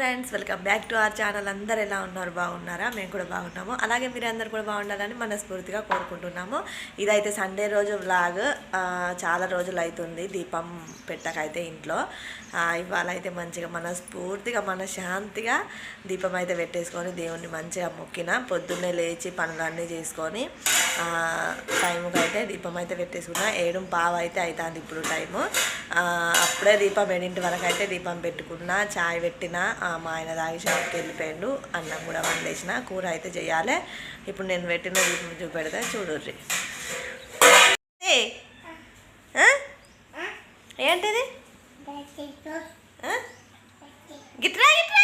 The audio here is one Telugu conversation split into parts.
Friends welcome back to our channel అందరు ఎలా ఉన్నారు? బాగున్నారా? మేము కూడా బాగున్నాము. అలాగే మీరు అందరు కూడా బాగుండాలని మనస్ఫూర్తిగా కోరుకుంటున్నాము. ఇదైతే సండే రోజు వ్లాగ్ చాలా రోజులు అవుతుంది దీపం పెట్టకైతే ఇంట్లో. ఆ, ఇవాళ అయితే మంచిగా మనస్ఫూర్తిగా మన శాంతిగా దీపం అయితే పెట్టేసుకొని దేవుణ్ణి మంచిగా మొక్కిన పొద్దున్నే లేచి పనులన్నీ చేసుకొని టైంకి అయితే దీపం అయితే పెట్టేసుకున్నా. ఏడు పావు అయితే అవుతుంది ఇప్పుడు టైము. అప్పుడే దీపం ఏడింటి వరకు అయితే దీపం పెట్టుకున్నా చాయ్ పెట్టిన మా ఆయన తాగి షాప్కి వెళ్ళిపోయాడు. అన్నం కూడా వండేసిన. కూర అయితే చేయాలి. ఇప్పుడు నేను పెట్టిన దీపం చూపెడితే. చూడుర్రి. ఆ? ఏంటిది? గిట్రా గిట్రా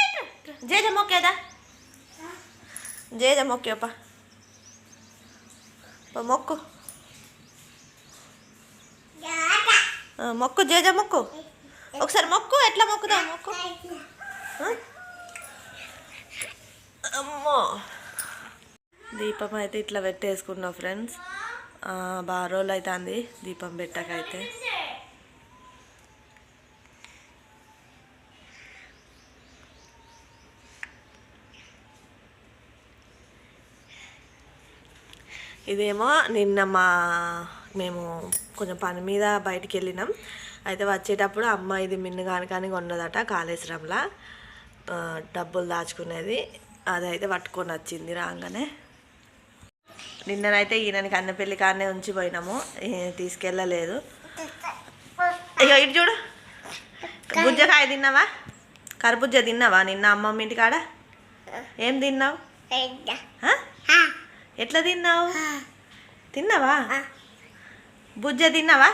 జేజ మొక్కేదా? జేజ మొక్కేపా మొక్కు. మొక్కు జేజ మొక్కు. ఒకసారి మొక్కు. ఎట్లా మొక్కుదాం మొక్కు. అమ్మో. దీపం అయితే ఇట్లా పెట్టేసుకున్నా ఫ్రెండ్స్ బాగా రోజులు అవుతుంది దీపం పెట్టకైతే. ఇదేమో నిన్న మా మేము కొంచెం పని మీద బయటికి వెళ్ళినాం అయితే వచ్చేటప్పుడు అమ్మ ఇది మిన్నుగాని కానీ కొన్నదట కాళేశ్వరంలో. డబ్బులు దాచుకునేది. అదైతే పట్టుకొని వచ్చింది రాగానే. నిన్ననైతే ఈయనకి అన్న పెళ్ళి కాడనే ఉంచిపోయినాము తీసుకెళ్ళలేదు. అయ్యో ఇటు చూడు. బుజ్జకాయ తిన్నావా? కర్బుజ్జ తిన్నావా నిన్న అమ్మమ్మ ఇంటికాడ ఏం తిన్నావు? ఎట్లా తిన్నావు? తిన్నావా? బుజ్జ తిన్నావా?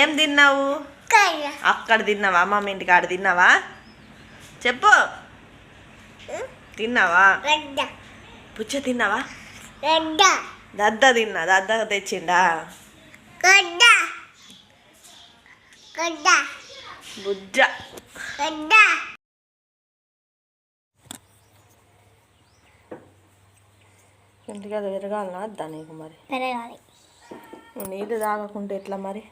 ఏం తిన్నావు? అక్కడ తిన్నావా? అమ్మమ్మ ఇంటి కాడ తిన్నావా? చెప్పు. తిన్నావా? బుజ్జ తిన్నావా? దద్ద తిన్నా. దద్ద తెచ్చిండా? బుజ్జ. ఇంటికి అది విరగాలనా వద్దా నీకు మరి? పెరగాలి. నీళ్ళు తాగకుంటే ఎట్లా మరి.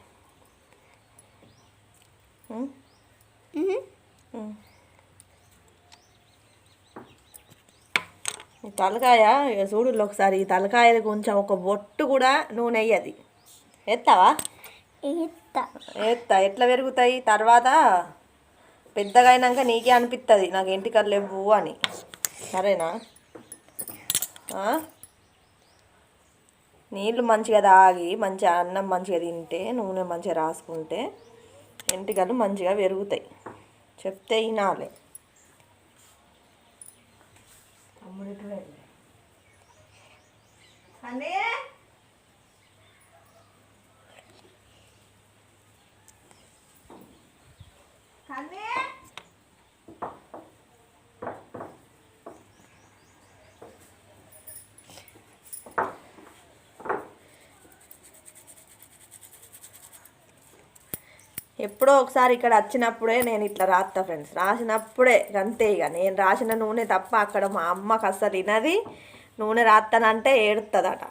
ఈ తలకాయ ఇక చూడు ఒకసారి. ఈ తలకాయ కొంచెం ఒక బొట్టు కూడా నూనె వేయది. ఎత్తావా ఎత్తా ఎట్లా పెరుగుతాయి? తర్వాత పెద్దగా అయినాక నీకే అనిపిస్తుంది నాకు ఎంటికలు లేవు అని. సరేనా? నీళ్ళు మంచిగా తాగి మంచిగా అన్నం మంచిగా తింటే నూనె మంచిగా రాసుకుంటే ఎంటికలు మంచిగా పెరుగుతాయి. చెప్తే వినాలి. కన్నే ఎప్పుడో ఒకసారి ఇక్కడ వచ్చినప్పుడే నేను ఇట్లా రాస్తా ఫ్రెండ్స్ రాసినప్పుడే అంతే ఇక. నేను రాసిన నూనె తప్ప అక్కడ మా అమ్మకు అస్సలు వినది నూనె రాస్తానంటే ఏడుతుందట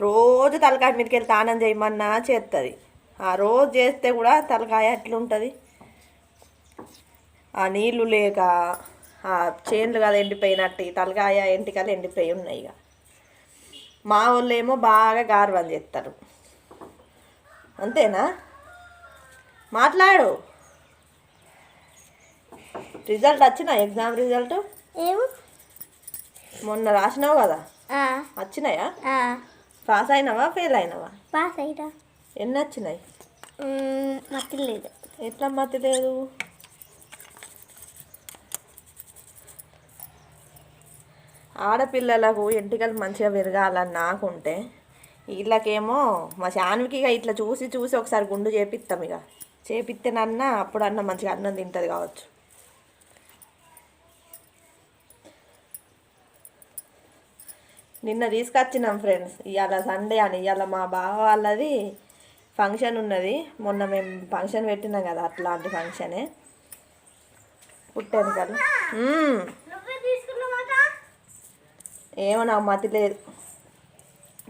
రోజు తలకాయ మీదకి వెళ్ళి తానం చేయమన్నా చేస్తుంది ఆ రోజు చేస్తే కూడా తలకాయ ఎట్లుంటుంది? ఆ నీళ్ళు లేక ఆ చేన్లు కదా ఎండిపోయినట్టు తలకాయ ఎంటికలు ఎండిపోయి ఉన్నాయి ఇక. మా వాళ్ళు ఏమో బాగా గార్వం చేస్తారు అంతేనా? మాట్లాడు. రిజల్ట్ వచ్చినా? Exam result? మొన్న రాసినావు కదా? వచ్చినాయా? పాస్ అయినావా? ఫెయిల్ అయినావా? పాస్ అయిరా ఎన్ని వచ్చినాయి? మట్టి లేదు. ఎట్లా మతి లేదు? ఆడపిల్లలకు ఎంటికలు మంచిగా పెరగాలని నాకుంటే వీళ్ళకేమో మా శాన్వికి ఇక ఇట్లా చూసి చూసి ఒకసారి గుండు చేపిస్తాం ఇక. చేపిస్తేనన్నా అప్పుడన్నా మంచిగా అన్నం తింటుంది కావచ్చు. నిన్న తీసుకొచ్చినాం ఫ్రెండ్స్ ఇవాళ సండే అని ఇవాళ మా బావ వాళ్ళది ఫంక్షన్ ఉన్నది. మొన్న మేము ఫంక్షన్ పెట్టినాం కదా అట్లాంటి ఫంక్షనే. పుట్టాను కదా. మ్మ్. ఏమో నాకు మతి లేదు.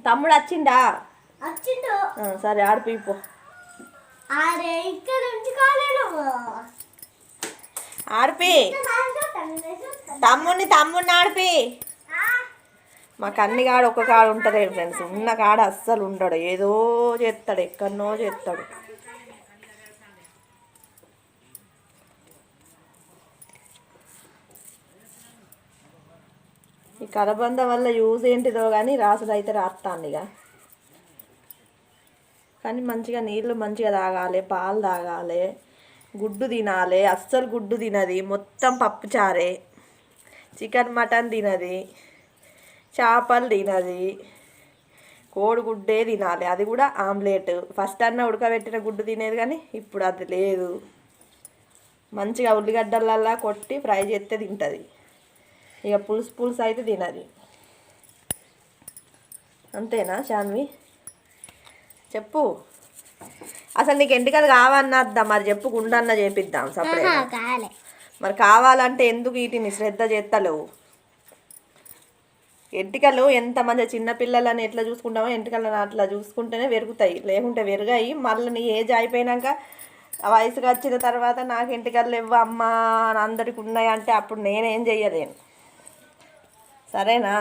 తమ్ముడు వచ్చిండా? సరే ఆడిపోయిపో ఆడిపి తమ్ముడిని తమ్ముడిని ఆడిపి మా కన్ని కాడ ఒక కాడ ఉంటలేడు ఫ్రెండ్స్? ఉన్న కాడ అస్సలు ఉండడు. ఏదో చేస్తాడు ఎక్కడనో చేస్తాడు ఈ కలబంద వల్ల యూజ్ ఏంటిదో కానీ రాసుడు అయితే రాస్తాను ఇక కానీ మంచిగా నీళ్ళు మంచిగా తాగాలి పాలు తాగాలి గుడ్డు తినాలి అస్సలు గుడ్డు తినది. మొత్తం పప్పు చారే. చికెన్ మటన్ తినది. చేపలు తినది. కోడిగుడ్డే తినాలి. అది కూడా ఆమ్లెట్. ఫస్ట్ అన్న ఉడకబెట్టిన గుడ్డు తినేది కానీ ఇప్పుడు అది లేదు. మంచిగా ఉల్లిగడ్డలల్లా కొట్టి ఫ్రై చేస్తే తింటుంది. ఇక పులుసు పులుసు అయితే తినది. అంతేనా శాన్వి? చెప్పు. అసలు నీకు ఎంటికలు కావన్నద్దా మరి చెప్పు గుండన్న చేపిద్దాం సపరేట్ మరి కావాలంటే ఎందుకు వీటిని శ్రద్ధ చేస్తలేవు? ఎంటికలు ఎంత మంచి చిన్నపిల్లలని ఎట్లా చూసుకుంటామో ఎంటికలను అట్లా చూసుకుంటేనే పెరుగుతాయి. లేకుంటే పెరిగాయి. మళ్ళీ నీ ఏజ్ అయిపోయినాక ఆ వయసుకి వచ్చిన తర్వాత నాకు ఎంటికలు లేవు అమ్మ అని అందరికి ఉన్నాయి అంటే అప్పుడు నేనేం చెయ్యలేను. సరేనా?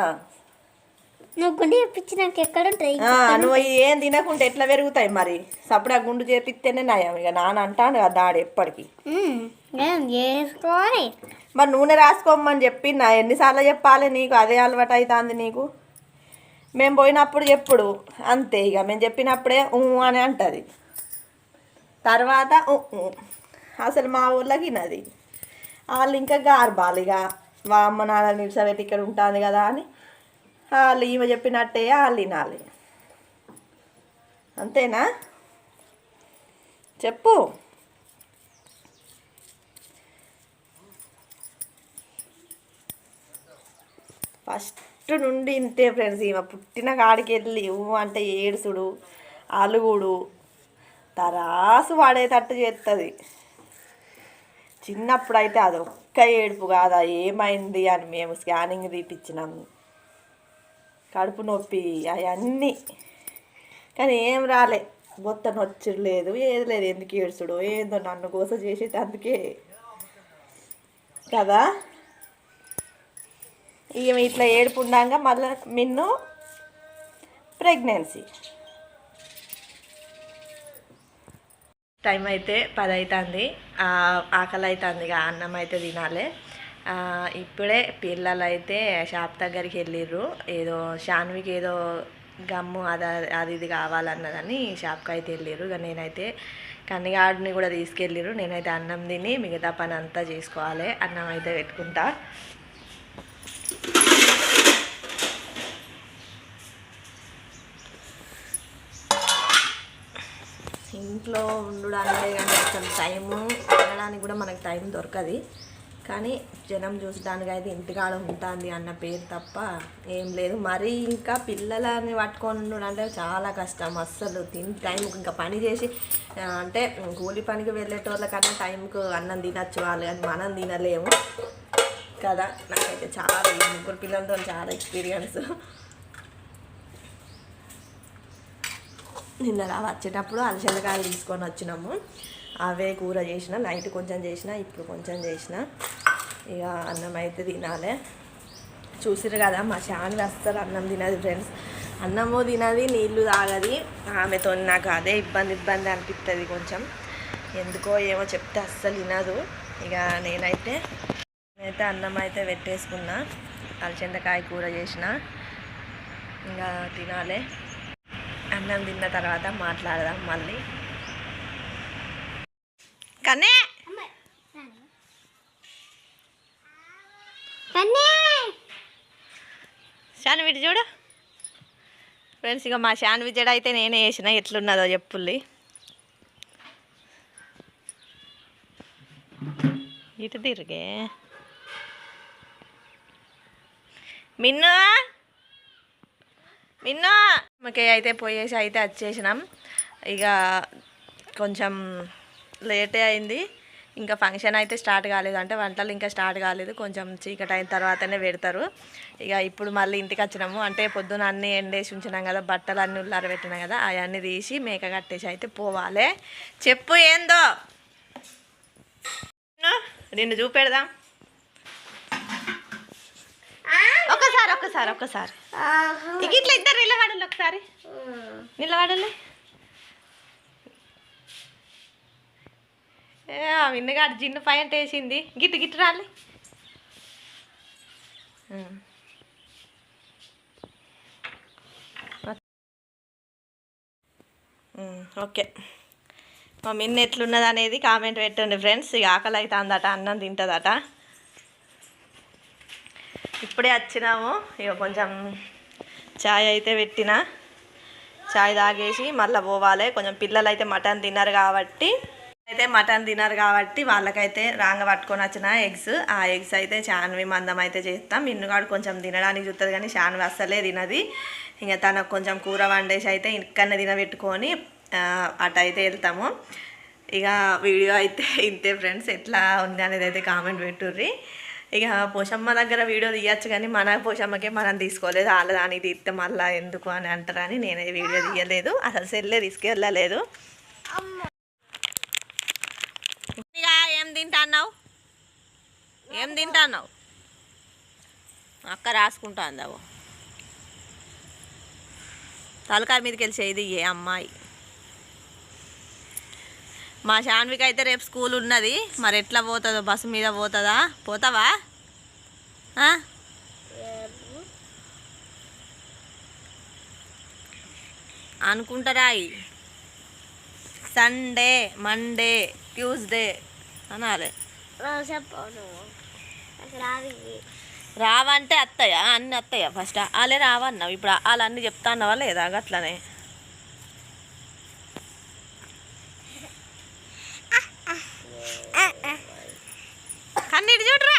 నువ్వు గుండె చెప్పించినాక ఎక్కడ ఉంటాయి? ఆ, నువ్వు ఏం తినకుంటే ఎట్లా పెరుగుతాయి మరి? సప్పుడు ఆ గుండు చేపిస్తేనే నయం. ఇక నాన్న అంటాను కదా దాడు ఎప్పటికీ. ఉమ్, ఏం చేసుకోవాలి? మరి నూనె రాసుకోమని చెప్పి నా ఎన్నిసార్లు చెప్పాలి నీకు? అదే అలవాటు అవుతుంది నీకు? మేము పోయినప్పుడు చెప్పుడు. అంతే ఇక. మేము చెప్పినప్పుడే ఊ అని అంటుంది. తర్వాత ఊ ఊ. అసలు మా ఊళ్ళకి వినది వాళ్ళు ఇంకా గార్బాలు ఇక మా అమ్మ నాన్న నిలిచబెట్టి ఇక్కడ ఉంటుంది కదా అని వాళ్ళు ఈమె చెప్పినట్టే వాళ్ళు వినాలి. అంతేనా? చెప్పు. ఫస్ట్ నుండి ఇంతే ఫ్రెండ్స్ ఈమె పుట్టిన కాడికి వెళ్ళి ఊ అంటే ఏడుసుడు అలుగుడు తరాసు వాడేటట్టు చేస్తుంది చిన్నప్పుడు అయితే అది ఒక్క ఏడుపు కాదా ఏమైంది అని మేము స్కానింగ్ తీపిచ్చినాము కడుపు నొప్పి అవన్నీ. కానీ ఏం రాలే. బొత్త నొచ్చుడు లేదు ఏది లేదు. ఎందుకు ఏడుచుడు ఏందో నన్ను గోస చేసేది అందుకే. కదా? ఇక ఇట్లా ఏడుపు మళ్ళీ మిన్ను ప్రెగ్నెన్సీ. టైం అయితే పది అవుతుంది ఆకలి అవుతుంది ఇక అన్నం అయితే తినాలి. ఇప్పుడే పిల్లలు అయితే షాప్ దగ్గరికి వెళ్ళిర్రు. ఏదో షాన్వికి ఏదో గమ్ము అది అది ఇది కావాలన్నదని షాప్కి అయితే వెళ్ళిర్రు. ఇక నేనైతే కన్నిగాడిని కూడా తీసుకెళ్ళిర్రు. నేనైతే అన్నం తిని మిగతా పని అంతా చేసుకోవాలి. అన్నం అయితే పెట్టుకుంటా. ఇంట్లో ఉండడానికి కానీ అసలు టైము తినడానికి కూడా మనకు టైం దొరకదు. కానీ జనం చూసడానికి అయితే ఇంటికాడ ఉంటుంది అన్న పేరు తప్ప ఏం లేదు. మరీ ఇంకా పిల్లలని పట్టుకొని ఉండడం అంటే చాలా కష్టం అస్సలు. తిని టైంకి ఇంకా పని చేసి అంటే కూలి పనికి వెళ్ళేటోళ్ళకన్నా టైంకు అన్నం తినచ్చు వాళ్ళు కానీ మనం తినలేము కదా. నాకైతే చాలా ముగ్గురు పిల్లలతో చాలా ఎక్స్పీరియన్స్. నిన్న రా వచ్చేటప్పుడు అలసందకాయలు తీసుకొని వచ్చినాము. అవే కూర చేసిన నైట్ కొంచెం చేసిన ఇప్పుడు కొంచెం చేసిన ఇక అన్నం అయితే తినాలి. చూసిరు కదా మా శాన్వి అస్సలు అన్నం తినది ఫ్రెండ్స్. అన్నము తినది నీళ్ళు తాగది. ఆమెతో నాకు అదే ఇబ్బంది ఇబ్బంది అనిపిస్తుంది కొంచెం. ఎందుకో ఏమో చెప్తే అస్సలు తినదు ఇక నేనైతే నేనైతే అన్నం అయితే పెట్టేసుకున్నా. అలసందకాయ కూర చేసిన. ఇంకా తినాలి. అన్నం తిన్న తర్వాత మాట్లాడదాం మళ్ళీ కన్నే కన్నే శాన్విటి చూడు. ఫ్రెండ్స్ ఇక మా శాండ్విచ్ జడ అయితే నేనే వేసిన ఎట్లున్నదో చెప్పుల్లి. ఇటు తిరిగే. మిన్ను. మిన్ను. మాకే అయితే పోయేసి అయితే వచ్చేసినాం ఇక కొంచెం లేటే అయింది. ఇంకా ఫంక్షన్ అయితే స్టార్ట్ కాలేదు. అంటే వంటలు ఇంకా స్టార్ట్ కాలేదు. కొంచెం చీకటి అయిన తర్వాతనే పెడతారు. ఇక ఇప్పుడు మళ్ళీ ఇంటికి వచ్చినాము. అంటే పొద్దున అన్నీ ఎండేసి ఉంచినాం కదా బట్టలు అన్నీ ఉల్లార పెట్టినాం కదా అవన్నీ తీసి మేక కట్టేసి అయితే పోవాలి. చెప్పు ఏందో? నిన్ను చూపెడదాం. ఒక్కసారి ఒక్కసారి ఒక్కసారి ఇక ఇట్లా ఇద్దరు నిలబడాలి ఒకసారి. నిలబడాలి. విన్నగాడు జిన్ను పైన వేసింది గిట్టు గిట్టు రాలి. ఓకే. మా మిన్న ఎట్లున్నది అనేది కామెంట్ పెట్టండి ఫ్రెండ్స్. ఇక ఆకలి అవుతుందట అన్నం తింటుందట. ఇప్పుడే వచ్చినాము ఇక కొంచెం చాయ్ అయితే పెట్టిన. చాయ్ తాగేసి మళ్ళీ పోవాలి. కొంచెం పిల్లలు అయితే మటన్ తిన్నారు కాబట్టి. అయితే మటన్ తినరు కాబట్టి వాళ్ళకైతే రాంగ పట్టుకొని వచ్చిన ఎగ్స్. ఆ ఎగ్స్ అయితే చాన్వి మందం అయితే చేస్తాం. మిన్నుగాడు కొంచెం తినడానికి చూస్తుంది కానీ చాన్వి అస్సలే తినది. ఇంకా తనకు కొంచెం కూర వండేసి అయితే ఇక్కడనే తినబెట్టుకొని అటైతే అటు అయితే వెళ్తాము. ఇక వీడియో అయితే ఇంతే ఫ్రెండ్స్. ఎట్లా ఉంది అనేది అయితే కామెంట్ పెట్టుర్రి. ఇక పోషమ్మ దగ్గర వీడియో తీయచ్చు కానీ మన పోషమ్మకే మనం తీసుకోలేదు. వాళ్ళ దానికి తీస్తే మళ్ళీ ఎందుకు అని అంటారని నేనే వీడియో తీయలేదు. అసలు సెల్లే తీసుకెళ్ళలేదు. తింటాన్నావు? ఏం తింటాన్నావు? అక్క రాసుకుంటా అందావు తలకాయ మీదకి వెళ్ళి ఇది ఏ అమ్మాయి. మా శాన్వికి అయితే రేపు స్కూల్ ఉన్నది. మరి ఎట్లా పోతుందో బస్సు మీద పోతుందా? పోతావా? ఆ? అనుకుంటారా సండే మండే ట్యూస్డే. అనాలి. రావి రావంటే అత్తయ్య అన్ని అత్తయ్య ఫస్ట్ వాళ్ళే రావన్నావు ఇప్పుడు వాళ్ళు అన్ని చెప్తా అన్నవా లేదా అట్లనే కన్నీటి చూడరా?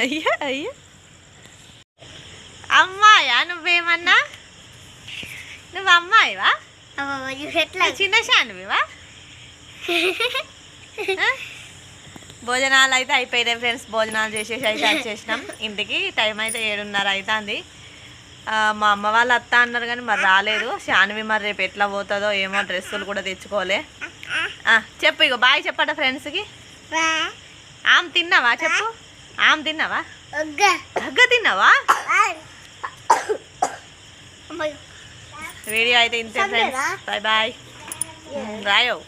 అయ్యా అయ్యా. అమ్మాయా నువ్వేమన్నా? నువ్వు అమ్మాయివా ఎట్లా చిన్న శానువివా భోజనాలు అయితే అయిపోయినాయి ఫ్రెండ్స్. భోజనాలు చేసేసి అయితే వచ్చేసినాం. ఇంటికి టైం అయితే ఏడున్నర అవుతుంది మా అమ్మ వాళ్ళు అత్త అన్నారు కానీ మరి రాలేదు. శాన్వి మరి రేపు ఎట్లా పోతుందో ఏమో డ్రెస్సులు కూడా తెచ్చుకోలే. చెప్పు ఇగో బాయ్ చెప్పట ఫ్రెండ్స్కి? ఆమె తిన్నావా చెప్పు? ఆమె తిన్నావా? దగ్గ తిన్నావా? వీడియో అయితే ఇంతే ఫ్రెండ్స్ బాయ్ బాయ్ రాయో